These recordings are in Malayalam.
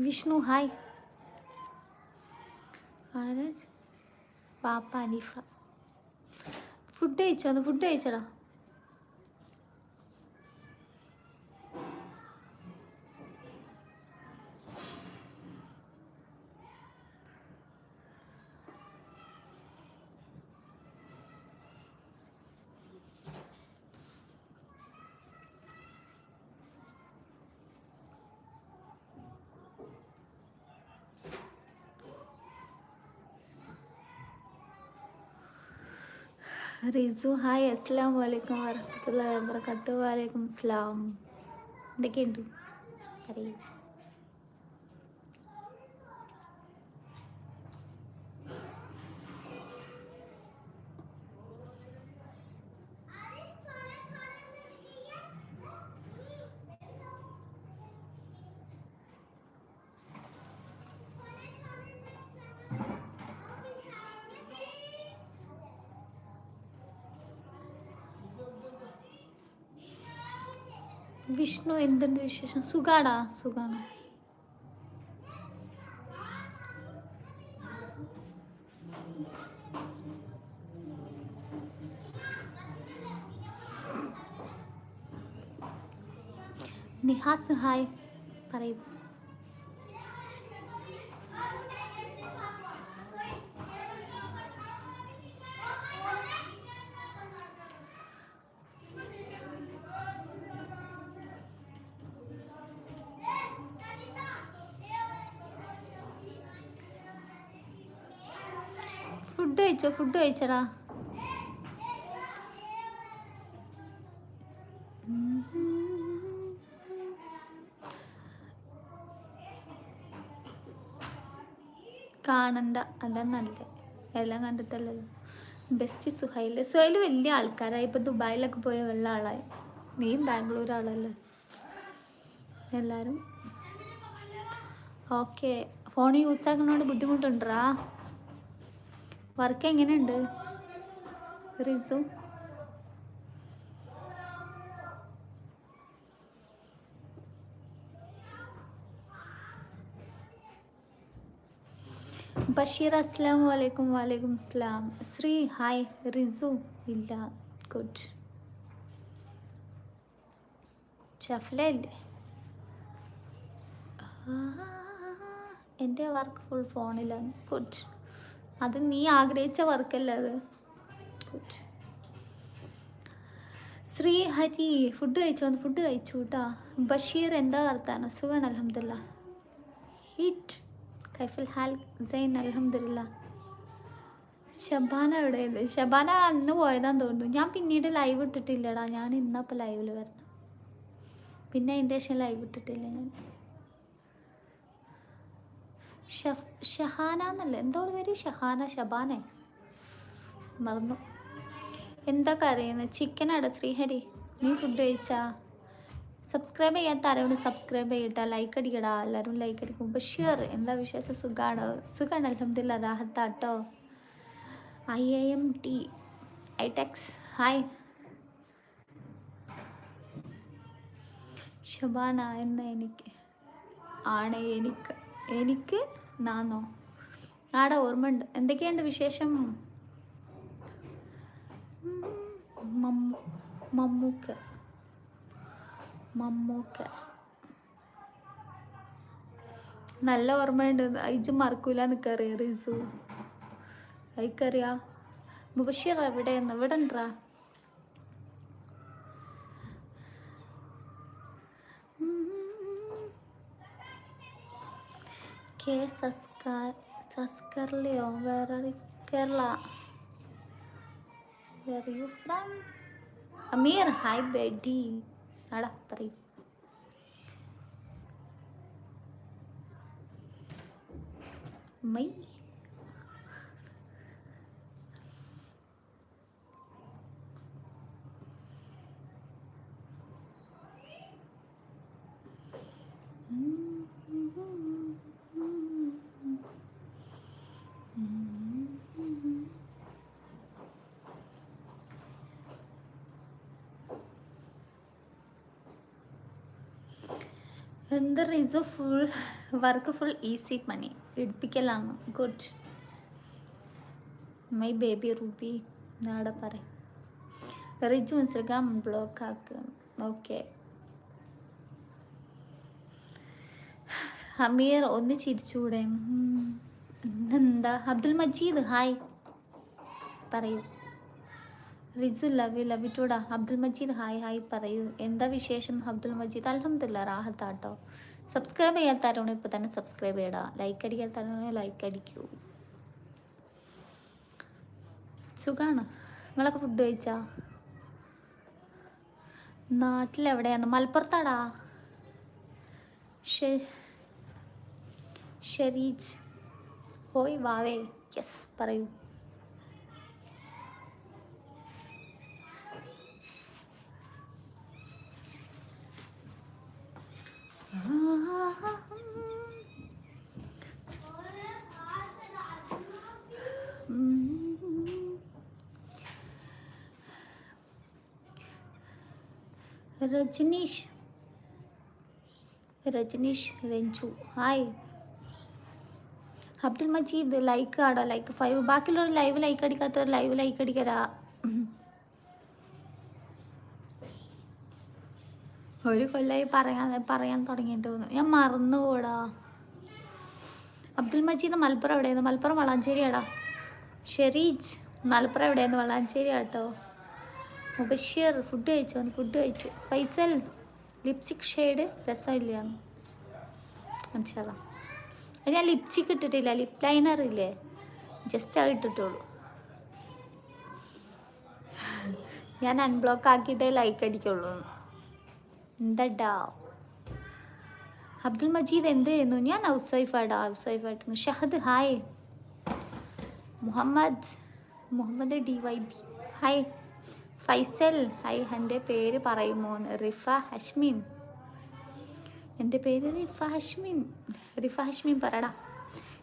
വിഷ്ണു ഹായ് ആരാജ് പാപ്പ അനിഫ. ഫുഡ് കഴിച്ചോ? അത് ഫുഡ് കഴിച്ചടാ. റിസു ഹായ് അസ്സാം വലൈക്കും വരഹമുല്ല വാബർക്കാത്തു വലൈക്കും അസ്ലാം എന്തൊക്കെയുണ്ട്? പറയൂ. വിഷ്ണു എന്തുണ്ട് വിശേഷം? സുഖാടാ സുഖാണ്. നിഹാസ് ഹായ്. പറയൂ ഫുഡ് കഴിച്ചോ? ഫുഡ് കഴിച്ചടാ. കാണണ്ട. അതാ നല്ലത്. എല്ലാം കണ്ടിട്ടല്ലല്ലോ. ബെസ്റ്റ് സുഹൈൽ സുഹൈൽ വലിയ ആൾക്കാരായി ഇപ്പൊ ദുബായിലൊക്കെ പോയ വല്ല ആളായി. നീയും ബാംഗ്ലൂർ ആളല്ലേ? എല്ലാരും. ഓക്കെ. ഫോൺ യൂസ് ആക്കുന്നതുകൊണ്ട് ബുദ്ധിമുട്ടുണ്ടാ? വർക്ക് എങ്ങനെയുണ്ട്? റിസു? ബഷീർ അസ്ലാം വലൈക്കും വലൈക്കും അസ്ലാം ശ്രീ ഹായ്. റിസു? ഇല്ല. ഗുഡ്. ഷഫല ഇല്ലേ എന്റെ വർക്ക് ഫുൾ ഫോണിലാണ് ഗുഡ്. അത് നീ ആഗ്രഹിച്ച വർക്കല്ല അത്? ശ്രീ ഹരി ഫുഡ് വന്ന് ഫുഡ് കഴിച്ചു കേട്ടാ ബഷീർ എന്താ വർത്താനം? സുഖമാണ് അലഹമില്ല ഹിറ്റ് കൈഫുൽ ഹാൽ സൈൻ അലഹമില്ല ഷബാന എവിടെയത് ഷബാന അന്ന് പോയതാന്ന് തോന്നുന്നു. ഞാൻ പിന്നീട് ലൈവ് ഇട്ടിട്ടില്ലടാ. ഞാൻ ഇന്നപ്പോൾ ലൈവിൽ വരണം. പിന്നെ അതിന്റെ ശേഷം ലൈവ് ഇട്ടിട്ടില്ല ഞാൻ. ഷഹാന എന്നല്ലേ? എന്തോ പേര്? ഷഹാന ഷബാനെ? മറന്നു. എന്താ കറിയുന്നത് ചിക്കനാടാ ശ്രീഹരി? നീ ഫുഡ് കഴിച്ചാ? സബ്സ്ക്രൈബ് ചെയ്യാത്ത ആരോടും സബ്സ്ക്രൈബ് ചെയ്യട്ടാ. ലൈക്ക് അടിക്കടാ. എല്ലാവരും ലൈക്ക് അടിക്കും. ബഷീർ എന്താ വിശേഷം? സുഖാണോ? സുഖാണ് അലഹമ്മദില്ല റാഹത്താട്ടോ. ഐ എ എം ടി ഐടെക്സ് ഹായ് ശബാന എന്ന എനിക്ക് ആണ് എനിക്ക്. എനിക്ക് നാന്നോ? ആടെ ഓർമ്മയുണ്ട്. എന്തൊക്കെയുണ്ട് വിശേഷം? മമ്മൂ മമ്മൂക്ക. മമ്മൂക്ക. നല്ല ഓർമ്മയുണ്ട്. അയച്ച് മറക്കൂല നിക്കറിയ റിസു അയക്കറിയാ മുബഷീർ എവിടെയെന്ന്? ഇവിടെ ഉണ്ടാ കെ സസ്കാർ സസ്കർലിയോ വേറെ Kerala. Where you from Ameer hi ബെഡി. പറയൂ മൈ എന്ത് Risu full work full easy money ഇടിപ്പിക്കലാണ്. Good my baby Ruby നാടെ പറ റിജു ഇൻസ്റ്റഗ്രാം ബ്ലോക്ക് ആക്കുക ഓക്കെ അമീർ ഒന്ന് ചിരിച്ചുകൂടെ. എന്താ അബ്ദുൽ മജീദ് ഹായ് പറയൂ. റിസു ലവ് യു ലവ് ടൂടാ അബ്ദുൽ മജീദ് ഹായ് ഹായ് പറയൂ. എന്താ വിശേഷം അബ്ദുൽ മജീദ്? അലഹമില്ല റാഹത്താട്ടോ. സബ്സ്ക്രൈബ് ചെയ്യാത്താരാണ് ഇപ്പോൾ തന്നെ സബ്സ്ക്രൈബ് ചെയ്യടാ ലൈക്ക് അടിക്കാത്താരാണ് ലൈക്ക് അടിക്കൂ. സുഖാണ്. നിങ്ങളൊക്കെ ഫുഡ് കഴിച്ചാ? നാട്ടിലെവിടെയാന്ന്? മലപ്പുറത്താടാ? ഷെരീജ് ഹോയ് വാവേ. യെസ് പറയൂ. രജനീഷ്. രജനീഷ് രഞ്ജു. ഹായ് അബ്ദുൽ മജീദ് ലൈക്ക് ആടാ ലൈക്ക് ഫൈവ് ബാക്കിയുള്ളവർ ലൈവ് ലൈക്ക് അടിക്കാത്തവർ ലൈവ് ലൈക്ക് അടിക്കരാ. ഒരു കൊല്ലായി പറയാൻ പറയാൻ തുടങ്ങിയിട്ട് ഞാൻ മറന്നു പോടാ അബ്ദുൽ മജീദ് മലപ്പുറം എവിടെയായിരുന്നു? മലപ്പുറം വളാഞ്ചേരിയാടാ. ഷെരീജ് മലപ്പുറം എവിടെയായിരുന്നു? വളാഞ്ചേരി ആട്ടോ മുബഷീർ ഫുഡ് കഴിച്ചു ഫുഡ് കഴിച്ചു. ഫൈസൽ ലിപ്സ്റ്റിക് ഷെയ്ഡ് രസമില്ല മനസ്സിലാ ഞാൻ ലിപ്സ്റ്റിക് ഇട്ടിട്ടില്ല ലിപ് ലൈനർ ഇല്ലേ? ജസ്റ്റ് അത് ഇട്ടിട്ടുള്ളൂ. ഞാൻ അൺബ്ലോക്ക് ആക്കിയിട്ടേ ലൈക്ക് അടിക്കുള്ളൂ എന്താ അബ്ദുൽ മജീദ് എന്ത് ചെയ്യുന്നു? ഞാൻ ഹൗസ് വൈഫാടാ house വൈഫായിട്ട് Shahad hi. Muhammad Muhammad D Y B hi. Faisal hi. എന്റെ പേര് പറയുമോ? റിഫ ഹഷ്മീൻ എന്റെ പേര് റിഫ ഹഷ്മീൻ റിഫ ഹഷ്മീൻ പറടാ.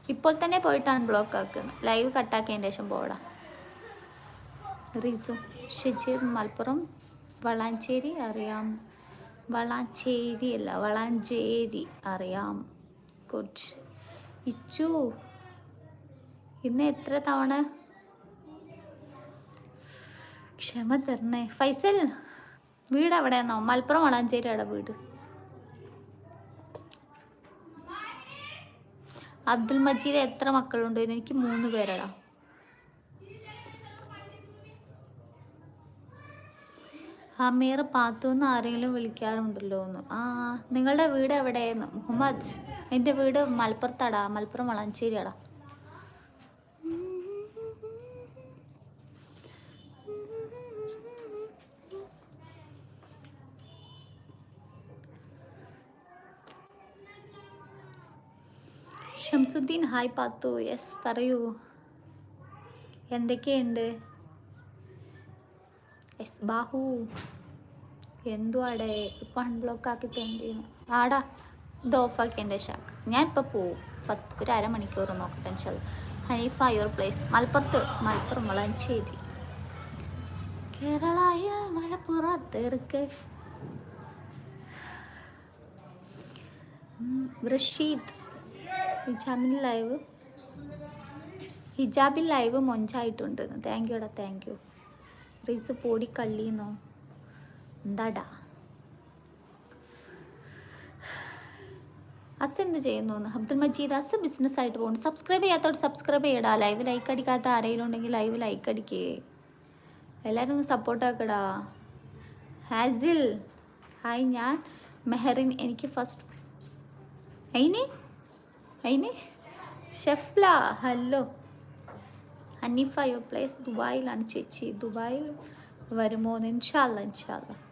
ഇപ്പോൾ തന്നെ പോയിട്ടാണ് ബ്ലോക്ക് ആക്കുന്നത്. ലൈവ് കട്ടാക്കിയതിന്റെ ശേഷം പോടാ. റിസു ഷിജിർ മലപ്പുറം വളാഞ്ചേരി അറിയാം. വളാഞ്ചേരി അല്ല വളാഞ്ചേരി. അറിയാം. ഗുഡ് ഇച്ചു ഇന്ന് എത്ര തവണ? ക്ഷമ തരണേ. ഫൈസൽ വീട് എവിടെയാണോ മലപ്പുറം വളാഞ്ചേരി അവിടെ വീട്. അബ്ദുൽ മജീദ് എത്ര മക്കളുണ്ട്? എനിക്ക് മൂന്ന് പേരടാ. അമീർ പാത്തുന്ന് ആരെങ്കിലും വിളിക്കാറുണ്ടല്ലോ എന്ന്. ആ നിങ്ങളുടെ വീട് എവിടെയെന്ന് മുഹമ്മദ് എന്റെ വീട് മലപ്പുറത്താടാ മലപ്പുറം വളാഞ്ചേരിയാടാ. ഷംസുദ്ദീൻ ഹായ് പാത്തു യെസ് പറയൂ. എന്തൊക്കെയുണ്ട്? എസ് ബാഹു. എന്തുവാടെ? ഇപ്പം അൺബ്ലോക്ക് ആക്കി തേണ്ടിന്ന് ആടാ ഇത് ഓഫാക്കി എന്റെ ഷാക്ക് ഞാൻ ഇപ്പോൾ പോവും. പത്ത് ഒരു അരമണിക്കൂർ നോക്കട്ടെ ഇൻഷാല്ല ഹനീഫ യുവർ പ്ലേസ്. മലപ്പുറത്ത് മലപ്പുറം വളഞ്ചേരി കേരളായ മലപ്പുറത്തേർക്ക്. ഉം, റഷീദ്. ഹിജാബിൻ ലൈവ്. ഹിജാബിൻ ലൈവ് മൊഞ്ചായിട്ടുണ്ട്. താങ്ക് യുടാ താങ്ക് യു. റീസ് പൊടി കള്ളീന്നോ എന്താടാ? അസ് എന്ത് ചെയ്യുന്നു? അബ്ദുൽ മജീദ് അസ് ബിസിനസ് ആയിട്ട് പോകുന്നു. സബ്സ്ക്രൈബ് ചെയ്യാത്തവർ സബ്സ്ക്രൈബ് ചെയ്യടാ. ലൈവ് ലൈക്ക് അടിക്കാത്ത ആരെങ്കിലും ഉണ്ടെങ്കിൽ ലൈവ് ലൈക്ക് അടിക്കേ. എല്ലാവരും ഒന്ന് സപ്പോർട്ട് ആക്കടാ. ഹാസിൽ. ഹായ് ഞാൻ മെഹറിൻ. എനിക്ക് ഫസ്റ്റ് അയിന്? അയിന്? Shefla hello Hanifa your place ദുബായിലാണ് ചേച്ചി. ദുബായിൽ വരുമോ ഇൻഷാല്ല ഇൻഷാല്ല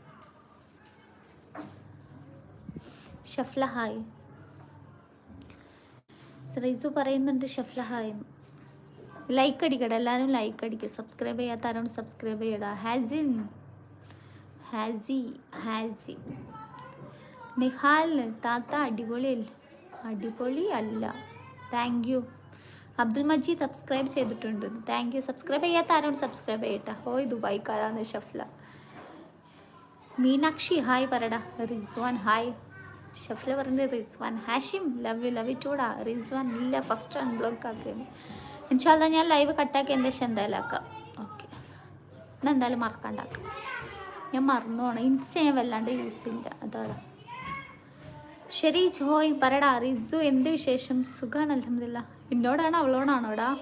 ഷഫ്ല ഹായ് റൈസു പറയുന്നുണ്ട് ഷഫ്ല ഹായ് ലൈക്ക് അടിക്കട എല്ലാവരും ലൈക്ക് അടിക്കുക സബ്സ്ക്രൈബ് ചെയ്യാത്ത ആരോട് സബ്സ്ക്രൈബ് ചെയ്യടാ. ഹാസിൻ. ഹാസി ഹാസി. നിഹാൽ താത്ത അടിപൊളി അടിപൊളി അല്ല thank you Abdul Majeed subscribe ചെയ്തിട്ടുണ്ട്. താങ്ക് യു സബ്സ്ക്രൈബ് ചെയ്യാത്ത ആരോട് സബ്സ്ക്രൈബ് ചെയ്യട്ടെ. ഹോയ് ദുബായ്ക്കാരാണ് ഷഫ്ല. മീനാക്ഷി ഹായ് പറടാ റിസ്വാൻ ഹായ് ഷഫ്ല പറഞ്ഞത് Rizwan Hashim love you love you ടൂടാ Rizwan ഇല്ല ഫസ്റ്റ് അൺബ്ലോക്ക് ആക്കിയത് ഇൻഷാല്ല ഞാൻ ലൈവ് കട്ടാക്കി എന്റെ ശേഷം എന്തായാലും ആക്കാം. ഓക്കെ എന്നാൽ എന്തായാലും മറക്കാണ്ടാക്കാം ഞാൻ മറന്നു പോകണം ഇൻസ്റ്റ ഞാൻ വല്ലാണ്ട് യൂസ് ഇല്ല. അതാണ്. ശരി ജോയ് പറടാ റിസു എന്ത് വിശേഷം? സുഖമാണ് അലഹമില്ല എന്നോടാണ് അവളോടാണോടാ?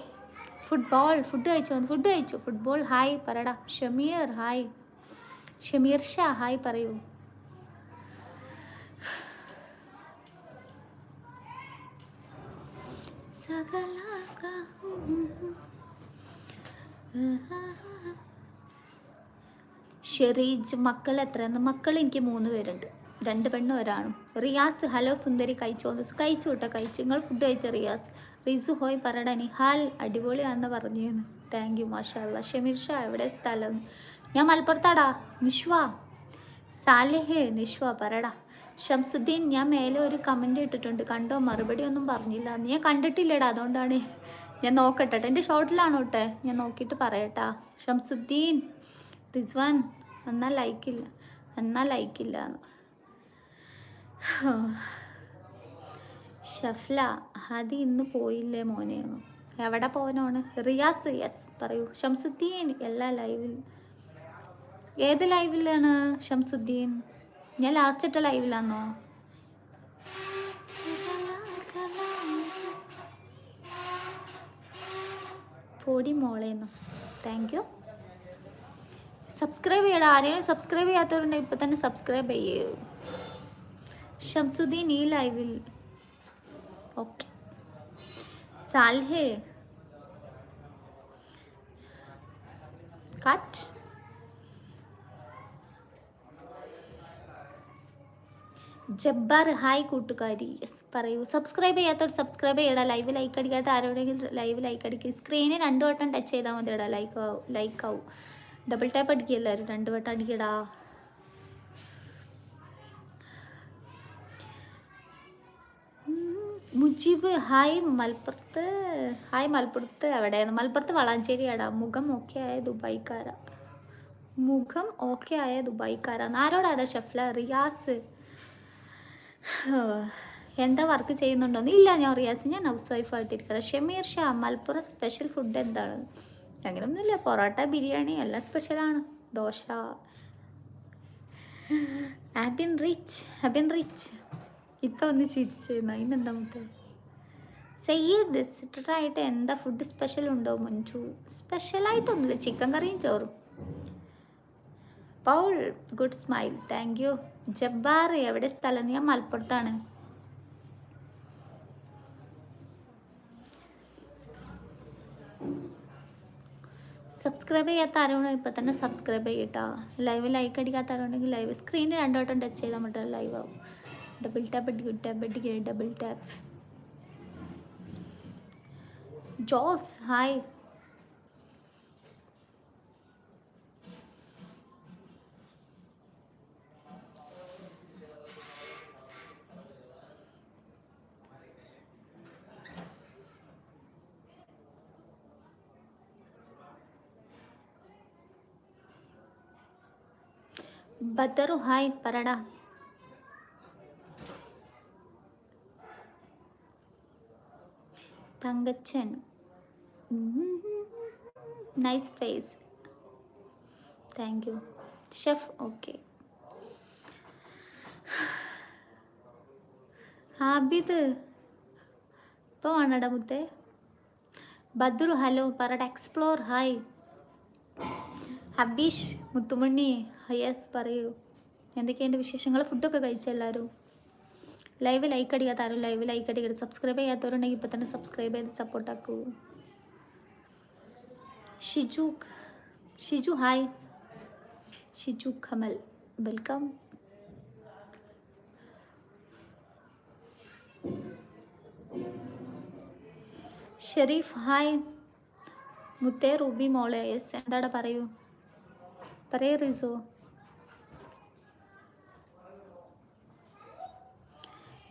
ഫുട്ബോൾ ഫുഡ് കഴിച്ചു? ഫുഡ് കഴിച്ചു? ഫുട്ബോൾ ഹായ് പറടാ ഷമീർ ഹായ് ഷമീർ ഷാ ഹായ് പറയൂ. ഷെറീജ് മക്കൾ എത്രയെന്ന് മക്കൾ എനിക്ക് മൂന്ന് പേരുണ്ട്. രണ്ട് പെണ്ണും ഒരാണും. റിയാസ് ഹലോ സുന്ദരി കഴിച്ചോന്ന് കഴിച്ചു കേട്ടോ കഴിച്ചു. നിങ്ങൾ ഫുഡ് കഴിച്ച റിയാസ്? റിസു ഹോയ് പറടാ ഹാൽ അടിപൊളിയാണെന്ന് പറഞ്ഞു താങ്ക് യു മാഷാല്ല ഷമീർ ഷാ എവിടെ സ്ഥലം? ഞാൻ മലപ്പുറത്താടാ. നിഷ്വ സാലിഹേ നിഷ്വ പറടാ ഷംസുദ്ദീൻ ഞാൻ മേലെ ഒരു കമന്റ് ഇട്ടിട്ടുണ്ട്. കണ്ടോ? മറുപടി ഒന്നും പറഞ്ഞില്ല. നീ കണ്ടിട്ടില്ലടാ. അതുകൊണ്ടാണ് ഞാൻ നോക്കട്ടെ ട്ടോ. എന്റെ ഷോർട്ടിലാണോ ഇട്ടെ ഞാൻ നോക്കിയിട്ട് പറയട്ടാ. ഷംസുദ്ദീൻ റിസ്വാൻ എന്നാ ലൈക്കില്ല എന്നാ ലൈക്കില്ല ഷഫ്ല ഹതി ഇന്ന് പോയില്ലേ മോനെ. എവിടെ പോകാനാണ് റിയാസ് യെസ് പറയൂ. ഷംസുദ്ദീൻ എല്ലാ ലൈവിൽ ഏത് ലൈവിലാണ് ഷംസുദ്ദീൻ? ഞാൻ ലാസ്റ്റ് ഇട്ട ലൈവിലാന്നോ പൊടി മോളേന്നു. താങ്ക് യു സബ്സ്ക്രൈബ് ചെയ്യടാ. ആരെങ്കിലും സബ്സ്ക്രൈബ് ചെയ്യാത്തവരുണ്ടെങ്കിൽ ഇപ്പം തന്നെ സബ്സ്ക്രൈബ് ചെയ്യൂ. ഷംസുദ്ദീൻ ഈ ലൈവിൽ ഓക്കെ സാൽഹേ. കട്ട് ജബ്ബാർ ഹായ് കൂട്ടുകാരി. യെസ് പറയൂ. സബ്സ്ക്രൈബ് ചെയ്യാത്തവർ സബ്സ്ക്രൈബ് ചെയ്യടാ. ലൈവ് ലൈക്ക് അടിക്കാത്ത ആരോടെങ്കിലും ലൈവ് ലൈക്ക് അടിക്കുക സ്ക്രീന് രണ്ട് വട്ടം ടച്ച് ചെയ്താൽ മതി ഇടാ ലൈക്ക് ആവും ലൈക്ക് ആവും. ഡബിൾ ടാപ്പ് അടിക്കുക എല്ലാവരും രണ്ട് വട്ടം അടിക്കടാ. മുജീബ് ഹായ് മലപ്പുറത്ത്. ഹായ് മലപ്പുറത്ത്. എവിടെയാണ് മലപ്പുറത്ത് വളാഞ്ചേരിയാടാ. മുഖം ഓക്കെ ആയ ദുബായിക്കാരാ. മുഖം ഓക്കെ ആയ ദുബായിക്കാരാ ആരോടാടാ ഷെഫ്ല? റിയാസ്. എന്താ വർക്ക് ചെയ്യുന്നുണ്ടോന്ന് ഇല്ല ഞാൻ റിയാസ് ഞാൻ ഹൗസ് വൈഫ് ആയിട്ടിരിക്കണം ഷമീർ ഷാ മലപ്പുറം സ്പെഷ്യൽ ഫുഡ് എന്താണ്? അങ്ങനെയൊന്നുമില്ല പൊറോട്ട ബിരിയാണി എല്ലാം സ്പെഷ്യലാണ്. ദോശ. ആബിൻ റിച്ച് ഹാപ്പിൻ റിച്ച്. ഇപ്പം ഒന്ന് ചിരിച്ചിരുന്നു അതിനെന്താ മുത്ത്? സയ്യദ് സിറ്ററായിട്ട് എന്താ ഫുഡ് സ്പെഷ്യൽ ഉണ്ടോ മഞ്ജു സ്പെഷ്യലായിട്ടൊന്നുമില്ല ചിക്കൻ കറിയും ചോറും. Paul good smile. Thank you. Jabbar എവിടെ സ്ഥലം? ഞാൻ മലപ്പുറത്താണ്. സബ്സ്ക്രൈബ് ചെയ്യാത്ത ആരോണോ ഇപ്പം തന്നെ സബ്സ്ക്രൈബ് ചെയ്യട്ടോ. ലൈവ് ലൈക്ക് അടിക്കാത്ത ആരോണെങ്കിൽ ലൈവ് സ്ക്രീനിൽ രണ്ടു വട്ടം ടച്ച് ചെയ്താൽ മറ്റേ ലൈവ് ആവും. ഡബിൾ ടാപ്പ് അടിക്കും ടാപ്പ് അടിക്കുക double tap Jose hi Badaru hi പറടാ Thankachan nice face thank you chef okay Habid ഇപ്പോൾ വേണടാ മുത്തേ ബദ്രു ഹലോ പറട എക്സ്പ്ലോർ ഹായ് ഹബീഷ് മുത്തുമണ്ണി യെസ് പറയൂ. എന്തൊക്കെയുണ്ട് വിശേഷങ്ങൾ ഫുഡൊക്കെ കഴിച്ചെല്ലാവരും ലൈവ് ലൈക്ക് അടിക്കാത്ത ആരും ലൈവ് ലൈക്ക് അടിക്കരുത്. സബ്സ്ക്രൈബ് ചെയ്യാത്തവരുണ്ടെങ്കിൽ ഇപ്പം തന്നെ സബ്സ്ക്രൈബ് ചെയ്ത് സപ്പോർട്ടാക്കൂ Shiju Shiju hi Shiju Kamal welcome Shareef hi മുത്തേ റൂബി മോളെ യെസ് എന്താടാ പറയൂ? പറയൂ റിസു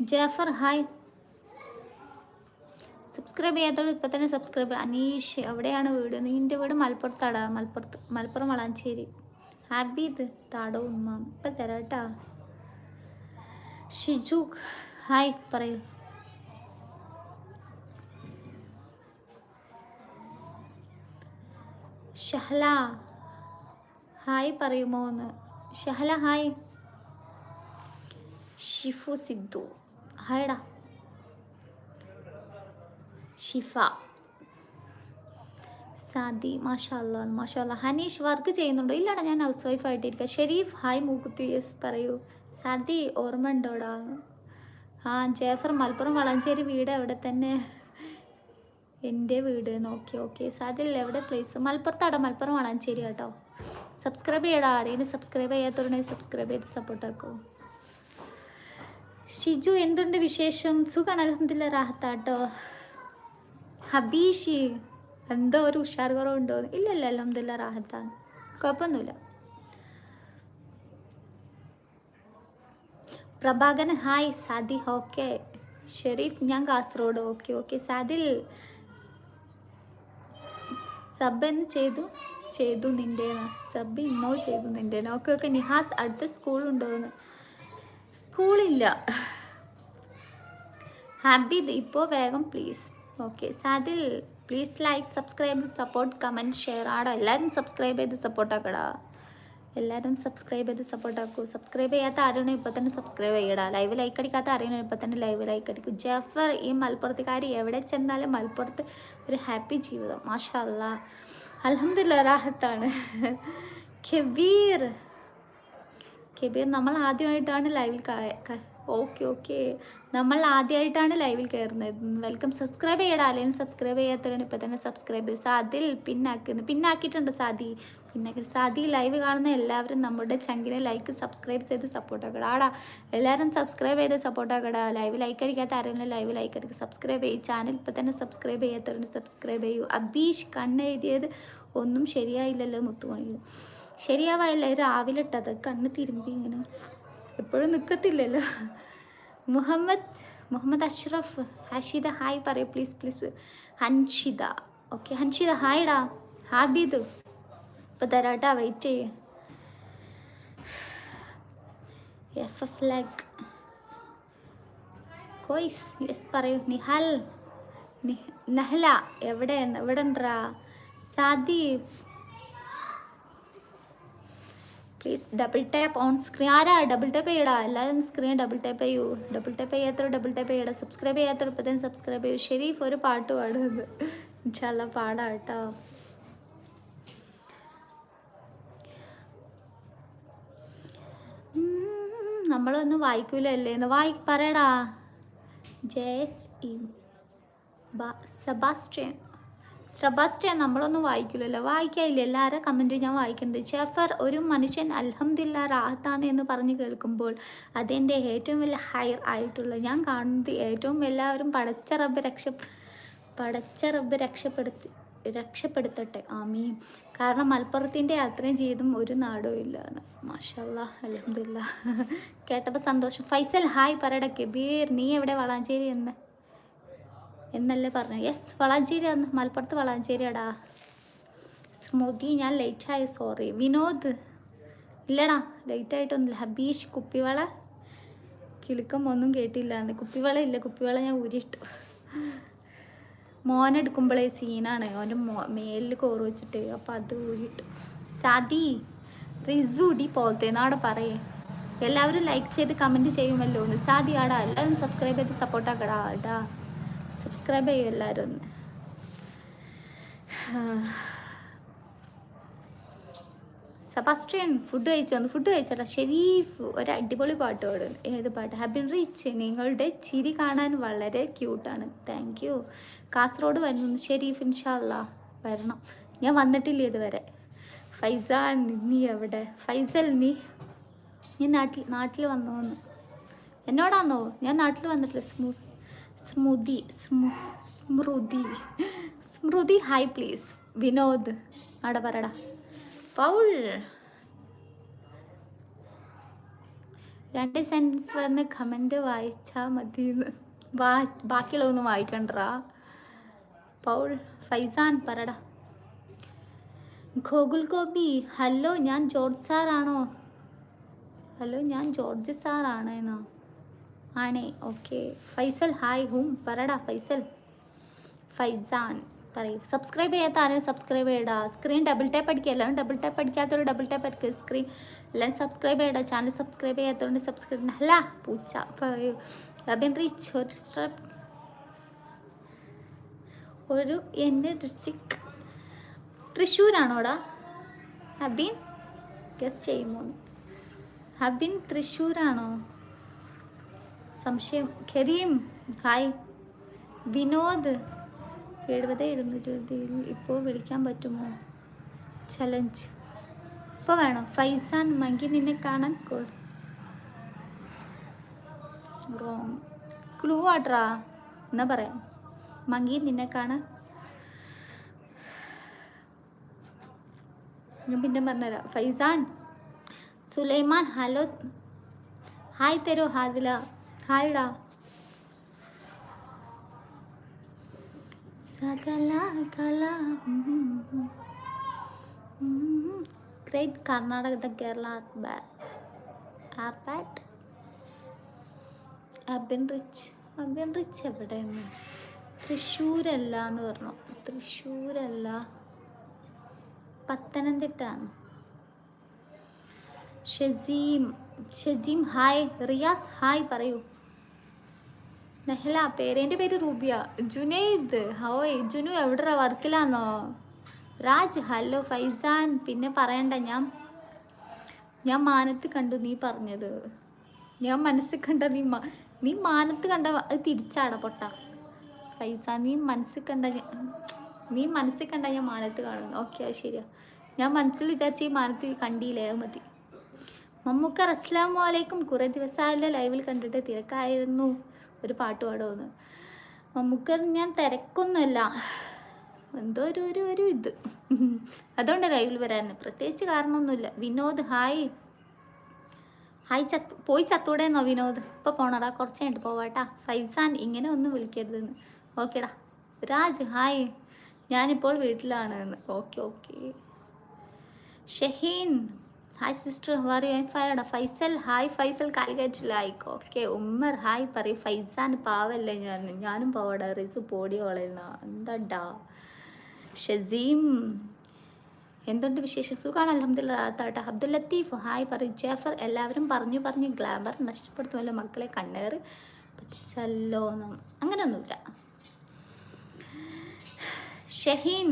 ജാഫർ ഹായ് സബ്സ്ക്രൈബ് ചെയ്യാത്തോട് ഇപ്പം തന്നെ സബ്സ്ക്രൈബ് അനീഷ് എവിടെയാണ് വീട്? നിന്റെ വീട് മലപ്പുറത്താടാ. മലപ്പുറത്ത് മലപ്പുറം വളാഞ്ചേരി. ഹാപ്പി ഇത് താടോ ഉമ്മ. ഇപ്പം തരാട്ടാ. ഷിജു ഹായ് പറയൂ. ഷഹല ഹായ് പറയുമോ എന്ന്. ഷഹല ഹായ്. ഷിഫു സിദ്ധു. ഹായടാ. ഷിഫ. സാദി മാഷാല്ല മാഷാല്ല ഹനീഷ് വർക്ക് ചെയ്യുന്നുണ്ടോ? ഇല്ലടാ ഞാൻ ഹൗസ് വൈഫ് ആയിട്ടിരിക്കുക ഷെരീഫ് ഹായ് മൂക്കുത്തി യെസ് പറയൂ. സാദി ഓർമ്മ ഉണ്ടോടാ? ആ ജേഫർ മലപ്പുറം വളഞ്ചേരി വീട് എവിടെ തന്നെ. എന്റെ വീട്. നോക്കി ഓക്കെ സാദിൽ എവിടെ പ്ലേസ് മലപ്പുറത്താടാ മലപ്പുറം വളാഞ്ചേരി കേട്ടോ സബ്സ്ക്രൈബ് ചെയ്യടാ. ആരെയും സബ്സ്ക്രൈബ് ചെയ്യാത്തവരുണ്ടെങ്കിൽ സബ്സ്ക്രൈബ് ചെയ്ത് സപ്പോർട്ടാക്കോ ഷിജു എന്തുണ്ട് വിശേഷം? സുഖാണ് അലഹമില്ല റാഹത്താട്ടോ. ഹബീഷി എന്തോ ഒരു ഉഷാർ കുറവുണ്ടോ? ഇല്ല ഇല്ല അലഹമില്ല റാഹത്താണ്. കുഴപ്പമൊന്നുമില്ല. പ്രഭാകരൻ ഹായ് സാദി ഓക്കെ ഷെരീഫ് ഞാൻ Kasaragod okay okay Sadil sub എന്ന് ചെയ്തു. ചെയ്തു നിന്റെന്ന്. സബ് ഇന്നോ ചെയ്തു നിന്റെന്ന്. ഓക്കെ ഓക്കെ നിഹാസ് അടുത്ത സ്കൂളുണ്ടോയെന്ന് സ്കൂളില്ല. ഹാബിദ് ഇപ്പോൾ വേഗം please okay Sadil please like subscribe support comment share ആടാ എല്ലാവരും സബ്സ്ക്രൈബ് ചെയ്ത് സപ്പോർട്ട് ആക്കടാ. എല്ലാവരും സബ്സ്ക്രൈബ് ചെയ്ത് സപ്പോർട്ട് ആക്കൂ. സബ്സ്ക്രൈബ് ചെയ്യാത്ത ആരാണ് ഇപ്പോൾ തന്നെ സബ്സ്ക്രൈബ് ചെയ്യടാ. ലൈവ് ലൈക്ക് അടിക്കാത്ത ആരെയാണോ ഇപ്പോൾ തന്നെ ലൈവ് ലൈക്ക് അടിക്കും. ജഫർ ഈ മലപ്പുറത്തുകാരി എവിടെ ചെന്നാലും മലപ്പുറത്ത് ഒരു ഹാപ്പി ജീവിതം. മാഷാ അല്ലാ അലഹമില്ല റാഹത്താണ്. കെബീർ. കെബീർ നമ്മൾ ആദ്യമായിട്ടാണ് ലൈവിൽ ഓക്കെ ഓക്കെ നമ്മൾ ആദ്യമായിട്ടാണ് ലൈവിൽ കയറുന്നത് വെൽക്കം സബ്സ്ക്രൈബ് ചെയ്യടാ. അല്ലെങ്കിൽ സബ്സ്ക്രൈബ് ചെയ്യാത്തവരാണ് ഇപ്പോൾ തന്നെ സബ്സ്ക്രൈബ് സാദിൽ പിന്നാക്കുന്നു പിന്നാക്കിയിട്ടുണ്ട് സാദി പിന്നാക്കി സാദി ലൈവ് കാണുന്ന എല്ലാവരും നമ്മുടെ ചങ്കിനെ ലൈക്ക് സബ്സ്ക്രൈബ് ചെയ്ത് സപ്പോർട്ട് ആക്കടാ. ആടാ എല്ലാവരും സബ്സ്ക്രൈബ് ചെയ്ത് സപ്പോർട്ട് ആക്കടാ. ലൈവ് ലൈക്ക് അടിക്കാത്ത ആരെങ്കിലും ലൈവ് ലൈക്ക് അടിക്കുക സബ്സ്ക്രൈബ് ചെയ്യും. ചാനൽ ഇപ്പോൾ തന്നെ സബ്സ്ക്രൈബ് ചെയ്യാത്തവരുണ്ട് സബ്സ്ക്രൈബ് ചെയ്യൂ. അബീഷ് കണ്ണെഴുതിയത് ഒന്നും ശരിയായില്ലല്ലോ മുത്തുമണി ശരിയാവായില്ല രാവിലെ ഇട്ടത്. കണ്ണ് തിരുമ്പി ഇങ്ങനെ. എപ്പോഴും നിൽക്കത്തില്ലല്ലോ മുഹമ്മദ് മുഹമ്മദ് അഷ്റഫ് ഹഷിത ഹായ് പറയൂ please please Hanshitha. Okay Hanshitha ഹായ്ഡാ Habid. ഇപ്പോൾ തരാട്ടാ വെയിറ്റ് ചെയ്യേ. എഫ് എഫ് ലാഗ് കോയ്സ് യെസ് പറയൂ. നിഹാൽ നിഹ് നഹല. എവിടെ എവിടെ ഉണ്ടാ Sadi please double tap on screen. ആരാ ഡബിൾ ടാപ്പ് ചെയ്യടാ? എല്ലാവരും സ്ക്രീൻ ഡബിൾ ടാപ്പ് ചെയ്യൂ. ഡബിൾ ടാപ്പ് ചെയ്യാത്തവർ ഡബിൾ ടാപ്പ് ചെയ്യടാ. സബ്സ്ക്രൈബ് ചെയ്യാത്തവർ ഇപ്പം തന്നെ സബ്സ്ക്രൈബ് ചെയ്യൂ. ഷെരീഫ് ഒരു പാട്ട് പാടുന്നത് ഇൻഷാല്ല പാടാം കേട്ടോ നമ്മളൊന്നും വായിക്കൂലല്ലേ? എന്ന് വായി പറയടാ. ജയസ് ഇ സെബാസ്ട്രിയൻ സെബാസ്ട്രിയൻ നമ്മളൊന്നും വായിക്കില്ലല്ലോ വായിക്കാനില്ല? എല്ലാവരും കമന്റും ഞാൻ വായിക്കുന്നുണ്ട്. ജഫർ ഒരു മനുഷ്യൻ അൽഹംദില്ല റാഹത്താന്ന് എന്ന് പറഞ്ഞ് കേൾക്കുമ്പോൾ അതെന്റെ ഏറ്റവും വലിയ ഹയർ ആയിട്ടുള്ള ഞാൻ കാണുന്നത് ഏറ്റവും എല്ലാവരും പടച്ച റബ്ബ് രക്ഷ പടച്ച റബ്ബ് രക്ഷപ്പെടുത്തി രക്ഷപ്പെടുത്തട്ടെ. ആമീൻ. കാരണം മലപ്പുറത്തിന്റെ അത്രയും ചെയ്തും ഒരു നാടും ഇല്ല മാഷല്ല അലഹമില്ല കേട്ടപ്പോൾ സന്തോഷം. ഫൈസൽ ഹായ് പറയട കബീർ നീ എവിടെ വളാഞ്ചേരി എന്ന്? എന്നല്ലേ പറഞ്ഞു. യെസ് വളാഞ്ചേരി ആണ് മലപ്പുറത്ത് വളാഞ്ചേരിയാടാ. സ്മൃതി ഞാൻ ലേറ്റായി സോറി വിനോദ്. ഇല്ലടാ ലേറ്റായിട്ടൊന്നുമില്ല ഹബീഷ് കുപ്പിവള. കിലുക്കം ഒന്നും കേട്ടില്ല. എന്ന് കുപ്പിവള ഇല്ല. കുപ്പിവള ഞാൻ ഊരിയിട്ടു. മോനെടുക്കുമ്പോഴേ സീനാണ് അവന്റെ മോ മേലിൽ കോറ് വെച്ചിട്ട്. അപ്പം അത് ഊരിയിട്ടു. സതി റിസുടി പോലത്തെ അവിടെ പറയേ? എല്ലാവരും ലൈക്ക് ചെയ്ത് കമന്റ് ചെയ്യുമല്ലോ. ഒന്ന് സാദി ആടാ. എല്ലാവരും സബ്സ്ക്രൈബ് ചെയ്ത് സപ്പോർട്ടാക്കടാ ആടാ. സബ്സ്ക്രൈബ് ചെയ്യും എല്ലാവരും ഒന്ന്. സബാസ്ട്രിയൻ ഫുഡ് കഴിച്ചു. വന്നു ഫുഡ് കഴിച്ചല്ല ഷെരീഫ് ഒരു അടിപൊളി പാട്ട് പാടും. ഏത് പാട്ട്? ഹാബിൻ റിച്ച് നിങ്ങളുടെ ചിരി കാണാൻ വളരെ ക്യൂട്ടാണ് താങ്ക് യു കാസർഗോഡ് വരുന്നു. ഷെരീഫ് ഇൻഷാല്ല വരണം. ഞാൻ വന്നിട്ടില്ല ഇതുവരെ. ഫൈസാൻ നീ എവിടെ? ഫൈസൽ നീ നീ നാട്ടിൽ നാട്ടിൽ വന്നോന്ന്. എന്നോടാന്നോ? ഞാൻ നാട്ടിൽ വന്നിട്ടില്ല സ്മൂ സ്മൃതി സ്മു സ്മൃതി സ്മൃതി ഹായ് പ്ലീസ് വിനോദ് അവിടെ പറടാ പൗൾ. രണ്ട് സെന്റൻസ് വന്ന് കമന്റ് വായിച്ചാൽ മതി വാ ബാക്കിയുള്ളതൊന്നും വായിക്കണ്ടറാ പൗൾ ഫൈസാൻ പറടാ ഗോകുൽ ഗോപി ഹലോ ഞാൻ ജോർജ് സാറാണോ ഹലോ ഞാൻ ജോർജ് സാറാണ് എന്നോ ആണേ ഓക്കെ. ഫൈസൽ ഹായ് ഹും പറടാ ഫൈസൽ. ഫൈസാൻ പറയൂ. സബ്സ്ക്രൈബ് ചെയ്യാത്ത ആരും സബ്സ്ക്രൈബ് ചെയ്യടാ? സ്ക്രീൻ ഡബിൾ ടാപ്പ് അടിക്കുക. എല്ലാവരും ഡബിൾ ടാപ്പ് അടിക്കാത്തൊരു ഡബിൾ ടാപ്പ് അടിക്കുക സ്ക്രീൻ എല്ലാവരും സബ്സ്ക്രൈബ് ചെയ്യടാ. ചാനൽ സബ്സ്ക്രൈബ് ചെയ്യാത്തതുകൊണ്ട് സബ്സ്ക്രൈബ് അല്ല പൂച്ച പറയൂ. അബിൻ റീച്ച് ഒരു ഒരു എന്റെ ഡിസ്ട്രിക്ട് തൃശ്ശൂരാണോടാ? അബിൻ ഗസ് ചെയ്യുമോ? അബിൻ തൃശ്ശൂരാണോ? സംശയം. ഖരീം ഹായ്. വിനോദ് എഴുപത് ഇരുന്നൂറ്റി ഇപ്പോൾ വിളിക്കാൻ പറ്റുമോ? ചലഞ്ച്. ഇപ്പോൾ വേണം. ഫൈസാൻ മങ്കി നിന്നെ കാണാൻ കോഡ് റോങ് ക്ലൂ ആട്രാ. എന്നാ പറയാം. മങ്കി നിന്നെ കാണാൻ ഞാൻ പിന്നെ പറഞ്ഞുതരാം. ഫൈസാൻ സുലൈമാൻ ഹലോ ഹായ് തരൂ ഹാദില. ഹായ്ഡാ ഗ്രേറ്റ് കർണാടക ദ കേരള ആപ്പാറ്റ് അബിൻ റിച്ച് അബിൻ റിച്ച് എവിടെയെന്ന് തൃശ്ശൂരല്ല എന്ന് പറഞ്ഞു. തൃശ്ശൂരല്ല. പത്തനംതിട്ട ആണ് ഷസീം ഹായ് റിയാസ് ഹായ് പറയൂ. നെഹല പേരേന്റെ പേര് റൂബിയ. ജുനൈദ് ഹോയ് ജുനു എവിടെ വർക്കിലാന്നോ? രാജ് ഹലോ ഫൈസാൻ. പിന്നെ പറയണ്ട ഞാൻ ഞാൻ മാനത്ത് കണ്ടു നീ പറഞ്ഞത്. ഞാൻ മനസ്സിൽ കണ്ട നീ നീ മാനത്ത് കണ്ട അത് തിരിച്ചാട പൊട്ട. ഫൈസാൻ നീ മനസ്സിൽ കണ്ട നീ മനസ്സിൽ കണ്ട ഞാൻ മാനത്ത് കാണുന്നു. ഓക്കെ അത് ശരിയാ. ഞാൻ മനസ്സിൽ വിചാരിച്ച ഈ മാനത്ത് കണ്ടില്ലേ അത് മതി. മമ്മൂക്കർ അസ്ലാം വലൈക്കും കുറേ ദിവസമായല്ലോ ലൈവിൽ കണ്ടിട്ട് തിരക്കായിരുന്നു. ഒരു പാട്ട് പാടുമെന്ന് മമ്മൂക്കർ ഞാൻ തിരക്കൊന്നുമല്ല. എന്തോ ഒരു ഒരു ഒരു ഇത്. അതുകൊണ്ട് ലൈവിൽ വരായിരുന്നു പ്രത്യേകിച്ച് കാരണമൊന്നുമില്ല. വിനോദ് ഹായ് ഹായ് ചത്തു പോയി ചത്തൂടെന്നോ വിനോദ്? ഇപ്പോൾ പോണടാ കുറച്ച് കഴിഞ്ഞിട്ട് പോവാട്ടാ. ഫൈസാൻ ഇങ്ങനെ ഒന്നും വിളിക്കരുതെന്ന്. ഓക്കേടാ. രാജ് ഹായ് ഞാനിപ്പോൾ വീട്ടിലാണ് എന്ന് okay okay. Shaheen hi sister how are you ഫയർഡ Faisal hi Faisal. കാലിക്കറ്റിലായിക്കോ ഓക്കെ ഉമ്മർ ഹായ് പറയും. ഫൈസാൻ പാവല്ലേ ഞാൻ. ഞാനും പാവടാ. റിസു കൊളയുന്ന എന്താടാ? ഷസീം എന്തുണ്ട് വിശേഷം? സുഖമാണ് അലഹമ്മദില്ല അബ്ദുൽ ലത്തീഫ് ഹായ് പറയും. ജാഫർ എല്ലാവരും പറഞ്ഞു പറഞ്ഞ് ഗ്ലാമർ നഷ്ടപ്പെടുത്തുമല്ലോ മക്കളെ? കണ്ണേറ് പറ്റിച്ചല്ലോ അങ്ങനെയൊന്നുമില്ല ഷഹീൻ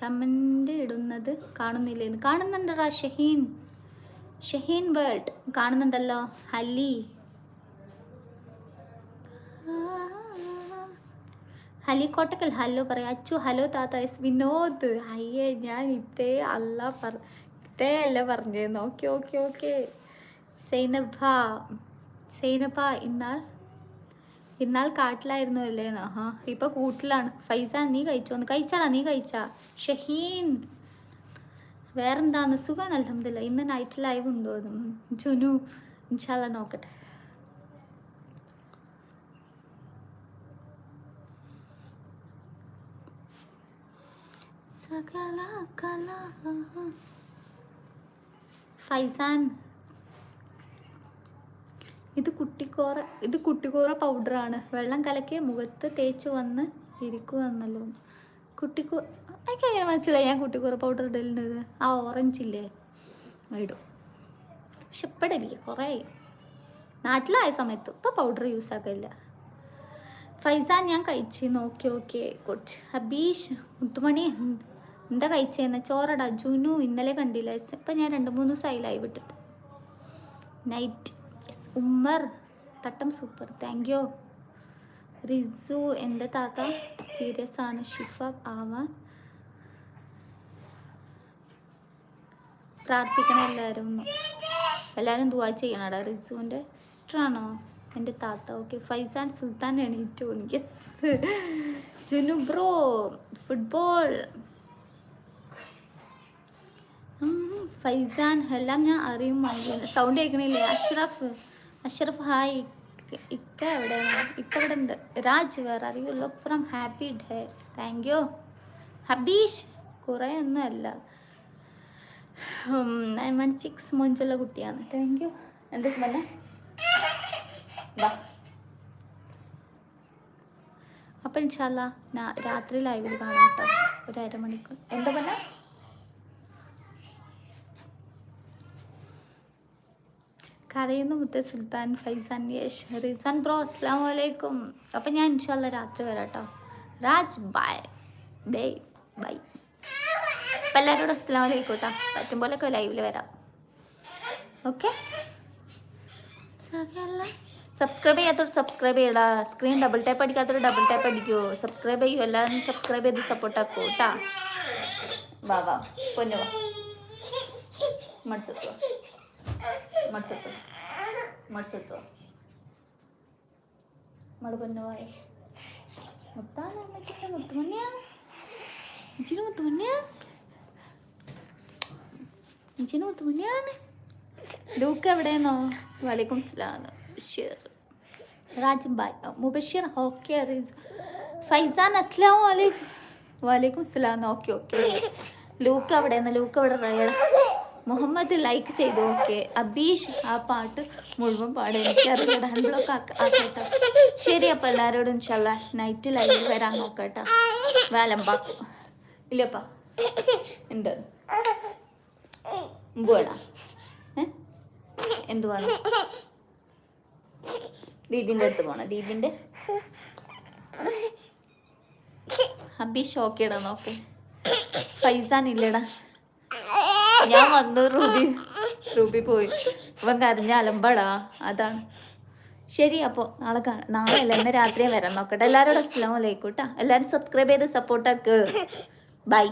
കമന്റ് ഇടുന്നത് കാണുന്നില്ലേന്ന്. കാണുന്നുണ്ടടാ ഷഹീൻ? ഷഹീൻ വേൾഡ് കാണുന്നുണ്ടല്ലോ ഹലി ഹലി കോട്ടക്കൽ ഹലോ പറയാം. അച്ചു ഹലോ താത്ത എസ് വിനോദ്. അയ്യേ ഞാൻ ഇത്തേ അല്ല പറ ഇത്തേ അല്ല പറഞ്ഞേന്ന് okay okay okay Zainaba Zainaba ഇന്നാൾ ഇന്നാൾ കാട്ടിലായിരുന്നു അല്ലേ ആഹാ ഇപ്പൊ കൂട്ടിലാണ്. ഫൈസ നീ കഴിച്ചോന്ന് കഴിച്ചാടാ നീ കഴിച്ചാ. ഷഹീൻ. വേറെന്താന്ന് സുഖാണ് അലഹമില്ല ഇന്ന് നൈറ്റ് ലൈവ് ഉണ്ടോ ജുനു ഇൻഷാല്ല നോക്കട്ടെ. ഫൈസാൻ. ഇത് കുട്ടിക്കോറ ഇത് കുട്ടിക്കോറ പൗഡറാണ്. വെള്ളം കലക്കി മുഖത്ത് തേച്ച് വന്ന് ഇരിക്കുവന്നല്ലോ കുട്ടിക്കോ എനിക്ക് അങ്ങനെ മനസ്സിലായി? ഞാൻ കുട്ടിക്കൂറ പൗഡർ ഇടലുണ്ട് ആ ഓറഞ്ച് ഇല്ലേ? ഇടും. പക്ഷെ ഇപ്പടില്ല കുറേ നാട്ടിലായ സമയത്ത് ഇപ്പം പൗഡർ യൂസ് ആക്കില്ല ഫൈസാൻ ഞാൻ കഴിച്ച് നോക്കി ഓക്കെ ഗുഡ് ഹബീഷ് മുത്തുമണി എന്താ കഴിച്ചതെന്ന് ചോറടാ ജുനു ഇന്നലെ കണ്ടില്ല. ഇപ്പം ഞാൻ രണ്ട് മൂന്ന് ദിവസമായി ലൈവ് നൈറ്റ് ഉമ്മർ തട്ടം സൂപ്പർ. താങ്ക് യു റിസു എന്റെ താത്ത സീരിയസ് ആണ് ഷിഫ ആവാൻ. പ്രാർത്ഥിക്കണം എല്ലാവരും എല്ലാവരും ദുവാ ചെയ്യണടാ റിസുവിന്റെ സിസ്റ്ററാണോ? എന്റെ താത്ത ഓക്കെ ഫൈസാൻ സുൽത്താൻ എണീറ്റു. Yes Junu bro football Faizan എല്ലാം ഞാൻ അറിയും. സൗണ്ട് കേൾക്കണില്ലേ. അഷ്റഫ്. അഷ്റഫ് ഹായ്. ഇക്ക എവിടെയാണ് ഇക്ക ഇവിടെ ഉണ്ട്? Raj where are you look from happy day thank you Habeesh കുറേ ഒന്നും അല്ല. നയൻ വൺ സിക്സ് മൊഞ്ചുള്ള കുട്ടിയാണ്. താങ്ക് യു എന്താ പറഞ്ഞ അപ്പം ഇൻഷാല്ല രാത്രി ലൈവിൽ കാണാം കേട്ടോ. ഒരു അരമണിക്കൂർ. എന്താ പറഞ്ഞ? കരയുന്ന മുത്ത സുൽത്താൻ ഫൈസാൻ യേഷ് റിസാൻ ബ്രോ അസ്സാം വലൈക്കും അപ്പം ഞാൻ ഇൻഷാല്ല രാത്രി വരാം കേട്ടോ. Raj bye bye bye. അപ്പം എല്ലാവരോടും അസ്സാം വലൈക്കും കേട്ടോ. പറ്റും പോലൊക്കെ ലൈവിൽ വരാം. ഓക്കെ സബ്സ്ക്രൈബ് ചെയ്യാത്തവർ സബ്സ്ക്രൈബ് ചെയ്യടാ. സ്ക്രീൻ ഡബിൾ ടാപ്പ് അടിക്കാത്തവർ ഡബിൾ ടാപ്പ് അടിക്കൂ. സബ്സ്ക്രൈബ് ചെയ്യൂ. എല്ലാവരും സബ്സ്ക്രൈബ് ചെയ്ത് സപ്പോർട്ട് ആക്കൂ കേട്ടാ. വാ വാ. പൊന്നു വാ. ഇച്ചിരി മുത്തുമണിയാ ഇച്ചിരി ലൂക്ക് എവിടെയെന്നോ വലൈക്കും സ്ലാം രാജൻ ഓക്കെ വലൈക്കും ഓക്കെ ലൂക്ക് എവിടെയെന്ന് ലൂക്ക് എവിടെ മുഹമ്മദ് ലൈക്ക് ചെയ്തു ഓക്കെ അബീഷ് ആ പാട്ട് മുഴുവൻ പാടും. എനിക്കറിയില്ല ഹൺബ്ലോക്ക് ആക്കട്ടെ ശരി അപ്പൊ എല്ലാവരോടും ചല്ല നൈറ്റ് ലൈവിൽ വരാൻ നോക്കട്ടെ. വേലമ്പാക്കു ഇല്ലപ്പാ ഉണ്ട് വേണ എന്ത് വേണം? ദീദിന്റെ അടുത്ത് പോണം. ദീദിന്റെ ഓക്കെ ഇടാ നോക്കെ ഫൈസാൻ ഇല്ലടാ. ഞാൻ വന്നു റൂബി റൂബി പോയി. അവൻ കരഞ്ഞ അലമ്പടാ. അതാണ്. ശരി അപ്പോൾ നാളെ കാണാം. നാളെ അല്ല ഇന്ന് രാത്രിയെ വരാൻ നോക്കട്ടെ. എല്ലാവരോടും അസ്ലാം വലൈക്കോട്ടാ എല്ലാവരും സബ്സ്ക്രൈബ് ചെയ്ത് സപ്പോർട്ടാക്ക് ബൈ.